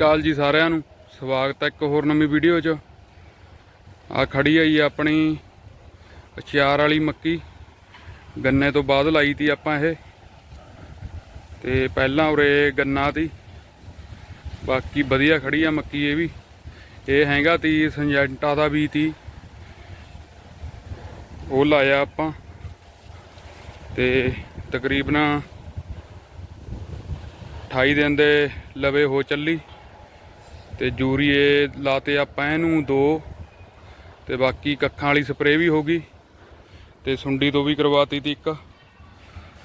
ਅਕਾਲ ਜੀ ਸਾਰਿਆਂ ਨੂੰ। ਸਵਾਗਤ ਹੈ ਇੱਕ ਹੋਰ ਨਵੀਂ ਵੀਡੀਓ 'ਚ। ਆ ਖੜੀ ਆਈ ਆਪਣੀ ਅਚਾਰ ਵਾਲੀ ਮੱਕੀ। ਗੰਨੇ ਤੋਂ ਬਾਅਦ ਲਾਈ ਤੀ ਆਪਾਂ ਇਹ। ਤੇ ਪਹਿਲਾਂ ਉਰੇ ਗੰਨਾ ਤੀ। ਬਾਕੀ ਵਧੀਆ ਖੜੀ ਆ ਮੱਕੀ ਇਹ ਵੀ। ਇਹ ਹੈਗਾ ਤੀ ਸੰਜੈਂਟਾ ਦਾ ਵੀ ਤੀ। ਉਹ ਲਾਇਆ ਆਪਾਂ। ਤੇ ਤਕਰੀਬਨ 28 ਦਿਨ ਦੇ ਲਵੇ ਹੋ ਚੱਲੀ। ਤੇ ਯੂਰੀਏ ਲਾਤੇ ਆਪਾਂ ਇਹਨੂੰ ਦੋ ਤੇ ਬਾਕੀ ਕੱਖਾਂ ਵਾਲੀ ਸਪਰੇਅ ਵੀ ਹੋ ਗਈ ਤੇ ਸੁੰਡੀ ਤੋਂ ਵੀ ਕਰਵਾਤੀ ਤੀ ਇੱਕ।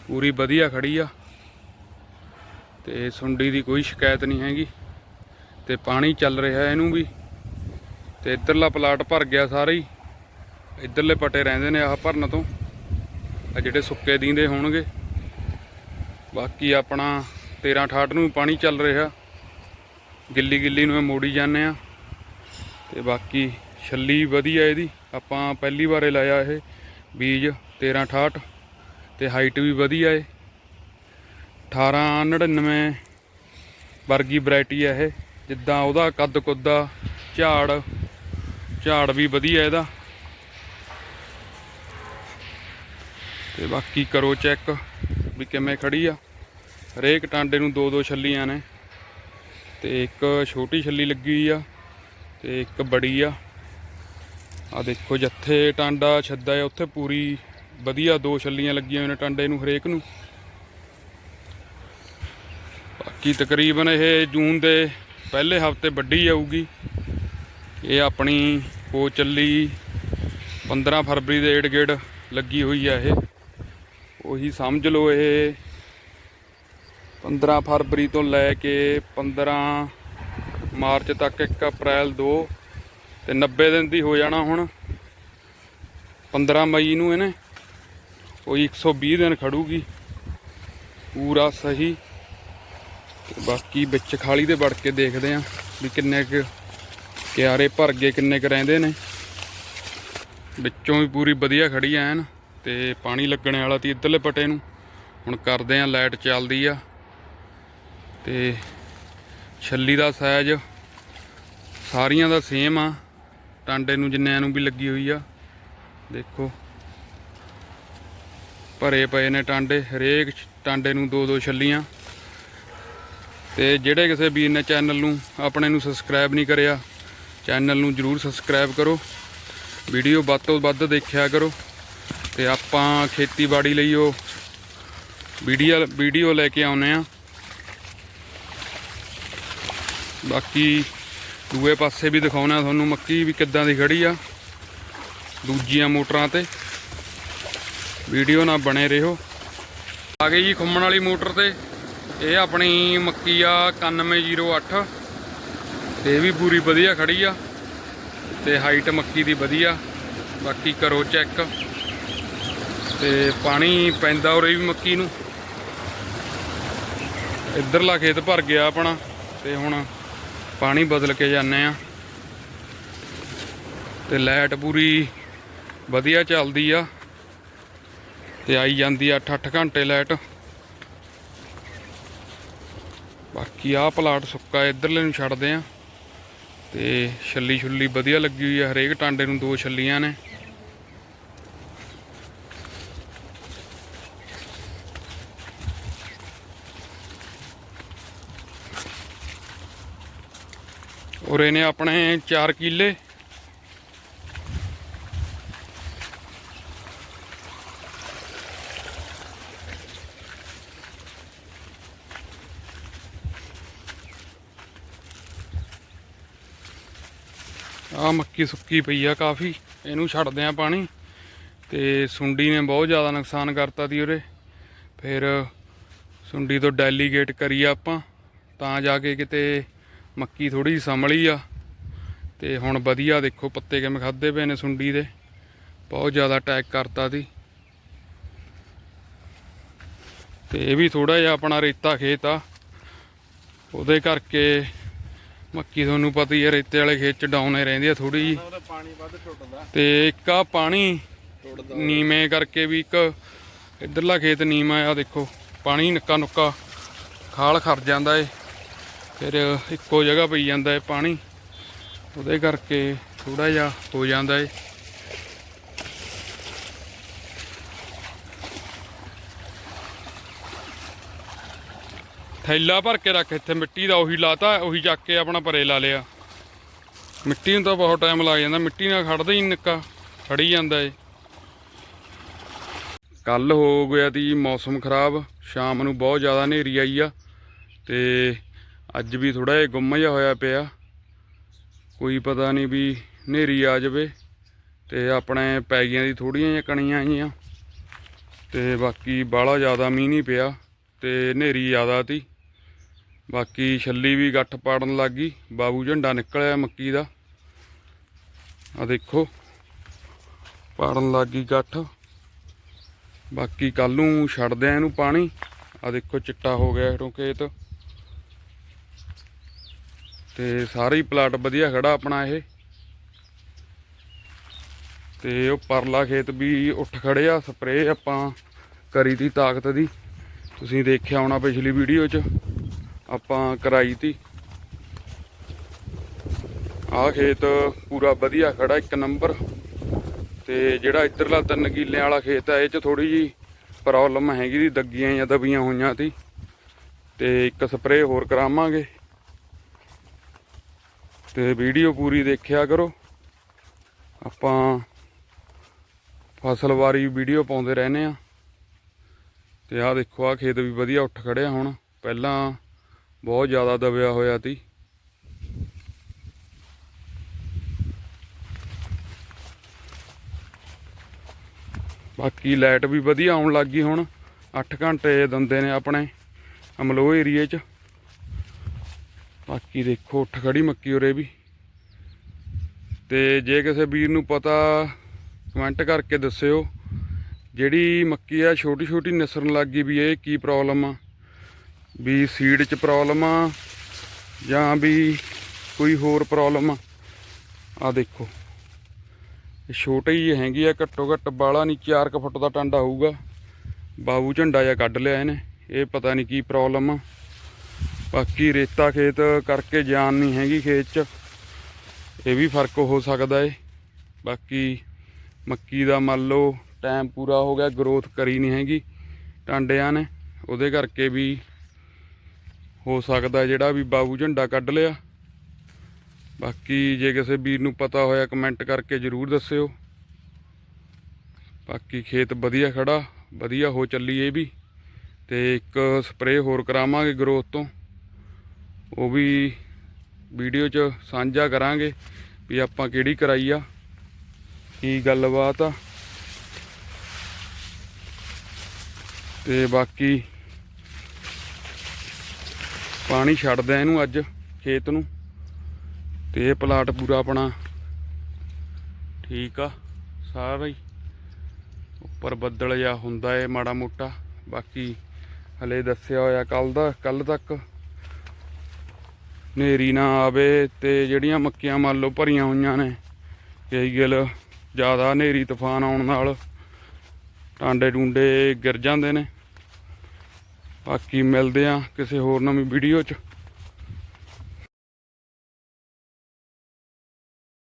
ਪੂਰੀ ਵਧੀਆ ਖੜੀ ਆ। ਤੇ ਸੁੰਡੀ ਦੀ ਕੋਈ ਸ਼ਿਕਾਇਤ ਨਹੀਂ ਹੈਗੀ। ਤੇ ਪਾਣੀ ਚੱਲ ਰਿਹਾ ਇਹਨੂੰ ਵੀ। ਤੇ ਇੱਧਰਲਾ ਪਲਾਟ ਭਰ ਗਿਆ ਸਾਰਾ ਹੀ। ਇੱਧਰਲੇ ਪਟੇ ਰਹਿੰਦੇ ਨੇ ਆਹ ਭਰਨ ਤੋਂ। ਆ ਜਿਹੜੇ ਸੁੱਕੇ ਦੀਂਦੇ ਹੋਣਗੇ। ਬਾਕੀ ਆਪਣਾ 13 68 ਨੂੰ ਪਾਣੀ ਚੱਲ ਰਿਹਾ। ਗਿੱਲੀ ਗਿੱਲੀ ਨੂੰ ਇਹ ਮੋੜੀ ਜਾਂਦੇ ਆ। ਤੇ ਬਾਕੀ ਛੱਲੀ ਵਧੀਆ ਇਹਦੀ। ਆਪਾਂ ਪਹਿਲੀ ਵਾਰੇ ਲਾਇਆ ਇਹ ਬੀਜ 13 68 ਤੇ ਹਾਈਟ ਵੀ ਵਧੀਆ ਏ। 1899 ਵਰਗੀ ਵੈਰਾਈਟੀ ਹੈ ਇਹ। ਜਿੱਦਾਂ ਉਹਦਾ ਕੱਦ ਕੁੱਦਾ ਝਾੜ ਝਾੜ ਵੀ ਵਧੀਆ ਇਹਦਾ। ਤੇ ਬਾਕੀ ਕਰੋ ਚੈੱਕ ਵੀ ਕਿਵੇਂ ਖੜੀ ਆ। ਹਰੇਕ ਟਾਂਡੇ ਨੂੰ ਦੋ ਦੋ ਛੱਲੀਆਂ ਨੇ। ਤੇ ਇੱਕ ਛੋਟੀ ਛੱਲੀ ਲੱਗੀ ਹੋਈ ਆ ਤੇ ਇੱਕ ਬੜੀ ਆ। ਆ ਦੇਖੋ ਜਿੱਥੇ ਟਾਂਡਾ ਛੱਦਾ ਹੈ ਉੱਥੇ ਪੂਰੀ ਵਧੀਆ ਦੋ ਛੱਲੀਆਂ ਲੱਗੀਆਂ ਹੋਈਆਂ ਨੇ ਟਾਂਡੇ ਨੂੰ ਹਰੇਕ ਨੂੰ। ਬਾਕੀ ਤਕਰੀਬਨ ਇਹ ਜੂਨ ਦੇ ਪਹਿਲੇ ਹਫ਼ਤੇ ਵੱਡੀ ਆਊਗੀ। ਇਹ ਆਪਣੀ ਹੋ ਚੱਲੀ 15 ਫਰਵਰੀ ਦੇ ਏਡ ਗੇੜ ਲੱਗੀ ਹੋਈ ਆ ਇਹ। ਉਹੀ ਸਮਝ ਲਓ ਇਹ 15 ਫਰਵਰੀ ਤੋਂ ਲੈ ਕੇ 15 ਮਾਰਚ ਤੱਕ 1 ਅਪ੍ਰੈਲ 2 ਤੇ 90 ਦਿਨ ਦੀ ਹੋ ਜਾਣਾ ਹੁਣ। 15 ਮਈ ਨੂੰ ਇਹਨੇ ਕੋਈ 120 ਦਿਨ ਖੜੂਗੀ। ਪੂਰਾ ਸਹੀ। ਤੇ ਬਾਕੀ ਵਿੱਚ ਖਾਲੀ ਦੇ ਵੜ ਕੇ ਦੇਖਦੇ ਆਂ ਵੀ ਕਿੰਨੇ ਕੁ ਕਿਆਰੇ ਭਰ ਗਏ, ਕਿੰਨੇ ਕੁ ਰਹਿੰਦੇ ਨੇ। ਵਿੱਚੋਂ ਵੀ ਪੂਰੀ ਵਧੀਆ ਖੜੀ ਐਨ, ਤੇ ਪਾਣੀ ਲੱਗਣ ਵਾਲਾ ਤੀ ਇੱਧਰਲੇ ਪਟੇ ਨੂੰ। ਹੁਣ ਕਰਦੇ ਆਂ, ਲਾਈਟ ਚੱਲਦੀ ਆ। ਤੇ ਛੱਲੀ ਦਾ ਸਾਈਜ਼ ਸਾਰੀਆਂ ਦਾ ਸੇਮ ਆ। ਟਾਂਡੇ ਨੂੰ, ਜਿੰਨਿਆਂ ਨੂੰ ਵੀ ਲੱਗੀ ਹੋਈ ਆ। ਦੇਖੋ। ਭਰੇ ਪਏ ਨੇ ਟਾਂਡੇ, ਹਰੇਕ ਟਾਂਡੇ ਨੂੰ ਦੋ ਦੋ ਛੱਲੀਆਂ। ਤੇ ਜਿਹੜੇ ਕਿਸੇ ਵੀਰ ਨੇ ਚੈਨਲ ਨੂੰ ਆਪਣੇ ਨੂੰ ਸਬਸਕ੍ਰਾਈਬ ਨਹੀਂ ਕਰਿਆ, ਚੈਨਲ ਨੂੰ ਜਰੂਰ ਸਬਸਕ੍ਰਾਈਬ ਕਰੋ। ਵੀਡੀਓ ਵੱਧ ਤੋਂ ਵੱਧ ਦੇਖਿਆ ਕਰੋ। ਤੇ ਆਪਾਂ ਖੇਤੀਬਾੜੀ ਲਈ ਉਹ ਵੀਡੀਓ ਵੀਡੀਓ ਲੈ ਕੇ ਆਉਨੇ ਆ ਬਾਕੀ ਦੂਏ ਪਾਸੇ ਵੀ ਦਿਖਾਉਣਾ ਤੁਹਾਨੂੰ, ਮੱਕੀ ਵੀ ਕਿੱਦਾਂ ਦੀ ਖੜੀ ਆ। ਦੂਜੀਆਂ ਮੋਟਰਾਂ ਤੇ। ਵੀਡੀਓ ਨਾਲ ਬਣੇ ਰਹੋ। ਆ ਗਏ ਜੀ ਖੁੰਮਣ ਵਾਲੀ ਮੋਟਰ ਤੇ। ਇਹ ਆਪਣੀ ਮੱਕੀ ਆ 9108 ਤੇ ਇਹ ਵੀ ਪੂਰੀ ਵਧੀਆ ਖੜੀ ਆ। ਤੇ ਹਾਈਟ ਮੱਕੀ ਦੀ ਵਧੀਆ। ਬਾਕੀ ਕਰੋ ਚੈੱਕ ਤੇ ਪਾਣੀ ਪੈਂਦਾ ਉਰੇ ਵੀ ਮੱਕੀ ਨੂੰ। ਇੱਧਰਲਾ ਖੇਤ ਭਰ ਗਿਆ ਆਪਣਾ। ਤੇ ਹੁਣ ਪਾਣੀ ਬਦਲ ਕੇ ਜਾਂਦੇ ਆ। ਤੇ ਲਾਈਟ ਪੂਰੀ ਵਧੀਆ ਚੱਲਦੀ ਆ। ਤੇ ਆਈ ਜਾਂਦੀ ਆ 8-8 ਘੰਟੇ ਲਾਈਟ। ਬਾਕੀ ਆਹ ਪਲਾਟ ਸੁੱਕਾ ਇੱਧਰਲੇ ਨੂੰ ਛੱਡਦੇ ਆ। ਤੇ ਛੱਲੀ ਛੁੱਲੀ ਵਧੀਆ ਲੱਗੀ ਹੋਈ ਆ, ਹਰੇਕ ਟਾਂਡੇ ਨੂੰ ਦੋ ਛੱਲੀਆਂ ਨੇ। ਉਰੇ ਨੇ ਆਪਣੇ 4 ਕਿੱਲੇ। ਆ ਮੱਕੀ ਸੁੱਕੀ ਪਈ ਆ ਕਾਫੀ, ਇਹਨੂੰ ਛੱਡਦੇ ਆ ਪਾਣੀ ਤੇ ਸੁੰਡੀ ਨੇ ਬਹੁਤ ਜ਼ਿਆਦਾ ਨੁਕਸਾਨ ਕਰਤਾ ਦੀ ਉਰੇ। ਫਿਰ ਸੁੰਡੀ ਤੋਂ ਡੈਲੀਗੇਟ ਕਰੀ ਆਪਾਂ, ਤਾਂ ਜਾ ਕੇ ਕਿਤੇ ਮੱਕੀ ਥੋੜੀ ਸੰਭਲੀ ਆ ਤੇ ਹੁਣ ਵਧੀਆ ਦੇਖੋ ਪੱਤੇ ਕਿਵੇਂ ਖਾਦੇ ਪਏ ਨੇ ਸੁੰਡੀ ਦੇ। ਬਹੁਤ ਜ਼ਿਆਦਾ ਅਟੈਕ ਕਰਤਾ ਦੀ। ਤੇ ਇਹ ਵੀ ਥੋੜਾ ਜਿਹਾ ਆਪਣਾ ਰੇਤਾ ਖੇਤ ਆ। ਉਹਦੇ ਕਰਕੇ ਮੱਕੀ ਤੁਹਾਨੂੰ ਪਤਾ ਹੀ ਹੈ ਰੇਤੇ ਵਾਲੇ ਖੇਤ ਚ ਡਾਊਨ ਹੀ ਰਹਿੰਦੀ ਆ ਥੋੜੀ ਜੀ ਤੇ ਇੱਕ ਆ ਪਾਣੀ ਨੀਵੇਂ ਕਰਕੇ ਵੀ ਇੱਕ ਇਧਰਲਾ ਖੇਤ ਨੀਵਾਂ ਆ ਦੇਖੋ। ਪਾਣੀ ਨੱਕਾ ਨੁੱਕਾ ਖਾਲ ਖਰ ਜਾਂਦਾ ਏ। ਫਿਰ ਇੱਕੋ ਜਗ੍ਹਾ ਪਈ ਜਾਂਦਾ ਹੈ ਪਾਣੀ। ਉਹਦੇ ਕਰਕੇ ਥੋੜਾ ਜਿਹਾ ਹੋ ਜਾਂਦਾ ਹੈ ਥੈਲਾ ਭਰ ਕੇ ਰੱਖ ਇੱਥੇ, ਮਿੱਟੀ ਦਾ ਉਹੀ ਲਾਤਾ, ਉਹੀ ਚੱਕ ਕੇ ਆਪਣਾ ਪਰੇ ਲਾ ਲਿਆ। ਮਿੱਟੀ ਨੂੰ ਤਾਂ ਬਹੁਤ ਟਾਈਮ ਲੱਗ ਜਾਂਦਾ, ਮਿੱਟੀ ਨਾਲ ਖੜਦਾ ਹੀ ਨੀ ਨਿੱਕਾ ਖੜੀ ਜਾਂਦਾ ਏ ਕੱਲ ਹੋ ਗਿਆ ਤੀ ਮੌਸਮ ਖਰਾਬ, ਸ਼ਾਮ ਨੂੰ ਬਹੁਤ ਜ਼ਿਆਦਾ ਹਨੇਰੀ ਆਈ ਆ, ਤੇ ਅੱਜ ਵੀ ਥੋੜਾ ਜਿਹਾ ਗੁੰਮ ਜਿਹਾ ਹੋਇਆ ਪਿਆ। ਕੋਈ ਪਤਾ ਨਹੀਂ ਵੀ ਹਨੇਰੀ ਆ ਜਾਵੇ ਤੇ ਆਪਣੇ ਪੈ ਗਈਆਂ ਦੀ ਥੋੜੀਆਂ ਜਿਹੀਆਂ ਕਣੀਆਂ ਆਈਆਂ ਤੇ ਬਾਕੀ ਬਾਹਲਾ ਜ਼ਿਆਦਾ ਮੀਂਹ ਨਹੀਂ ਪਿਆ ਤੇ ਹਨੇਰੀ ਜ਼ਿਆਦਾ ਤੀ। ਬਾਕੀ ਛੱਲੀ ਵੀ ਗੱਠ ਪਾੜਨ ਲੱਗ ਗਈ, ਬਾਬੂ ਝੰਡਾ ਨਿਕਲਿਆ ਮੱਕੀ ਦਾ। ਆ ਦੇਖੋ, ਪਾੜਨ ਲੱਗ ਗਈ ਗੱਠ। ਬਾਕੀ ਕੱਲ ਨੂੰ ਛੱਡਦੇ ਆ ਇਹਨੂੰ ਪਾਣੀ। ਆ ਦੇਖੋ ਚਿੱਟਾ ਹੋ ਗਿਆ ਹੇਠੋਂ ਖੇਤ। ਤੇ ਸਾਰਾ ਹੀ ਪਲਾਟ ਵਧੀਆ ਖੜਾ ਆਪਣਾ ਇਹ। ਤੇ ਉਹ ਪਰਲਾ ਖੇਤ ਵੀ ਉੱਠ ਖੜਿਆ ਸਪਰੇਅ ਆਪਾਂ ਕਰੀ ਤੀ ਤਾਕਤ ਦੀ। ਤੁਸੀਂ ਦੇਖਿਆ ਹੋਣਾ ਪਿਛਲੀ ਵੀਡੀਓ 'ਚ, ਆਪਾਂ ਕਰਾਈ ਤੀ। ਆਹ ਖੇਤ ਪੂਰਾ ਵਧੀਆ ਖੜਾ, ਇੱਕ ਨੰਬਰ। ਤੇ ਜਿਹੜਾ ਇੱਧਰਲਾ ਤਿੰਨ ਕਿੱਲੇ ਵਾਲਾ ਖੇਤ ਹੈ ਇਹ 'ਚ ਥੋੜੀ ਜੀ ਪ੍ਰੋਬਲਮ ਹੈਗੀ ਦੀ ਦੱਗੀਆਂ ਜਾਂ ਦਬੀਆਂ ਹੋਈਆਂ ਤੀ। ਤੇ ਇੱਕ ਸਪਰੇਅ ਹੋਰ ਕਰਾਵਾਂਗੇ। ਤੇ ਵੀਡੀਓ ਪੂਰੀ ਦੇਖਿਆ ਕਰੋ। ਆਪਾਂ ਫਸਲਵਾਰੀ ਵੀਡੀਓ ਪਾਉਂਦੇ ਰਹਿੰਦੇ ਆ ਤੇ ਆਹ ਦੇਖੋ, ਆਹ ਖੇਤ ਵੀ ਵਧੀਆ ਉੱਠ ਖੜਿਆ ਹੁਣ। ਪਹਿਲਾਂ ਬਹੁਤ ਜ਼ਿਆਦਾ ਦਬਿਆ ਹੋਇਆ ਸੀ। ਬਾਕੀ ਲਾਈਟ ਵੀ ਵਧੀਆ ਆਉਣ ਲੱਗ ਗਈ ਹੁਣ। 8 ਘੰਟੇ ਦੰਦੇ ਨੇ ਆਪਣੇ ਅਮਲੋ ਏਰੀਏ 'ਚ। ਬਾਕੀ ਦੇਖੋ, ਉੱਠ ਖੜੀ ਮੱਕੀ ਉਰੇ ਵੀ। ਤੇ ਜੇ ਕਿਸੇ ਵੀਰ ਨੂੰ ਪਤਾ ਕਮੈਂਟ ਕਰਕੇ ਦੱਸਿਓ, ਜਿਹੜੀ ਮੱਕੀ ਆ ਛੋਟੀ ਛੋਟੀ ਨਿਸਰਨ ਲੱਗ ਗਈ ਵੀ ਇਹ ਕੀ ਪ੍ਰੋਬਲਮ ਆ? ਵੀ ਸੀਡ 'ਚ ਪ੍ਰੋਬਲਮ ਆ, ਜਾਂ ਵੀ ਕੋਈ ਹੋਰ ਪ੍ਰੋਬਲਮ ਆ? ਆ ਦੇਖੋ। ਇਹ ਛੋਟੇ ਹੀ ਹੈਗੀ ਆ, ਘੱਟੋ ਘੱਟ ਬਾਲਾ ਨਹੀਂ 4 ਕੁ ਫੁੱਟ ਦਾ ਟਾਂਡਾ ਹੋਊਗਾ। ਬਾਬੂ ਝੰਡਾ ਜਿਹਾ ਕੱਢ ਲਿਆ ਇਹਨੇ। ਇਹ ਪਤਾ ਨਹੀਂ ਕੀ ਪ੍ਰੋਬਲਮ ਆ। ਬਾਕੀ ਰੇਤਾ ਖੇਤ ਕਰਕੇ ਜਾਨ ਨਹੀਂ ਹੈਗੀ ਖੇਤ 'ਚ। ਇਹ ਵੀ ਫ਼ਰਕ ਹੋ ਸਕਦਾ ਏ। ਬਾਕੀ ਮੱਕੀ ਦਾ ਮੰਨ ਲਓ ਟਾਈਮ ਪੂਰਾ ਹੋ ਗਿਆ ਗਰੋਥ ਕਰੀ ਨਹੀਂ ਹੈਗੀ ਟਾਂਡਿਆਂ ਨੇ। ਉਹਦੇ ਕਰਕੇ ਵੀ ਹੋ ਸਕਦਾ ਜਿਹੜਾ ਵੀ ਬਾਬੂ ਝੰਡਾ ਕੱਢ ਲਿਆ। ਬਾਕੀ ਜੇ ਕਿਸੇ ਵੀਰ ਨੂੰ ਪਤਾ ਹੋਇਆ ਕਮੈਂਟ ਕਰਕੇ ਜਰੂਰ ਦੱਸਿਓ। ਬਾਕੀ ਖੇਤ ਵਧੀਆ ਖੜਾ, ਵਧੀਆ ਹੋ ਚੱਲੀ ਇਹ ਵੀ। ਤੇ ਇੱਕ ਸਪਰੇਅ ਹੋਰ ਕਰਾਵਾਂਗੇ ਗਰੋਥ ਤੋਂ। ਉਹ ਵੀ ਵੀਡੀਓ 'ਚ ਸਾਂਝਾ ਕਰਾਂਗੇ ਵੀ ਆਪਾਂ ਕਿਹੜੀ ਕਰਾਈ ਆ, ਕੀ ਗੱਲਬਾਤ ਆ। ਤੇ ਬਾਕੀ ਪਾਣੀ ਛੱਡਦਾ ਇਹਨੂੰ ਅੱਜ ਖੇਤ ਨੂੰ। ਤੇ ਇਹ ਪਲਾਟ ਪੂਰਾ ਆਪਣਾ ਠੀਕ ਆ, ਸਾਰਾ ਹੀ। ਉੱਪਰ ਬੱਦਲ ਜਿਹਾ ਹੁੰਦਾ ਏ, ਮਾੜਾ ਮੋਟਾ। ਬਾਕੀ ਹਲੇ ਦੱਸਿਆ ਹੋਇਆ ਕੱਲ ਦਾ ਕੱਲ ਤੱਕ ਨੇਰੀ ਨਾ ਆਵੇ ਤੇ ਜਿਹੜੀਆਂ ਮੱਕੀਆਂ ਮੰਨ ਲਓ ਭਰੀਆਂ ਹੋਈਆਂ ਨੇ, ਕਈ ਗਿਲ ਜ਼ਿਆਦਾ ਹਨੇਰੀ ਤੂਫਾਨ ਆਉਣ ਨਾਲ ਟਾਂਡੇ ਟੁੰਡੇ ਗਿਰ ਜਾਂਦੇ ਨੇ। ਬਾਕੀ ਮਿਲਦੇ ਆ ਕਿਸੇ ਹੋਰ ਨਵੀਂ ਵੀਡੀਓ 'ਚ।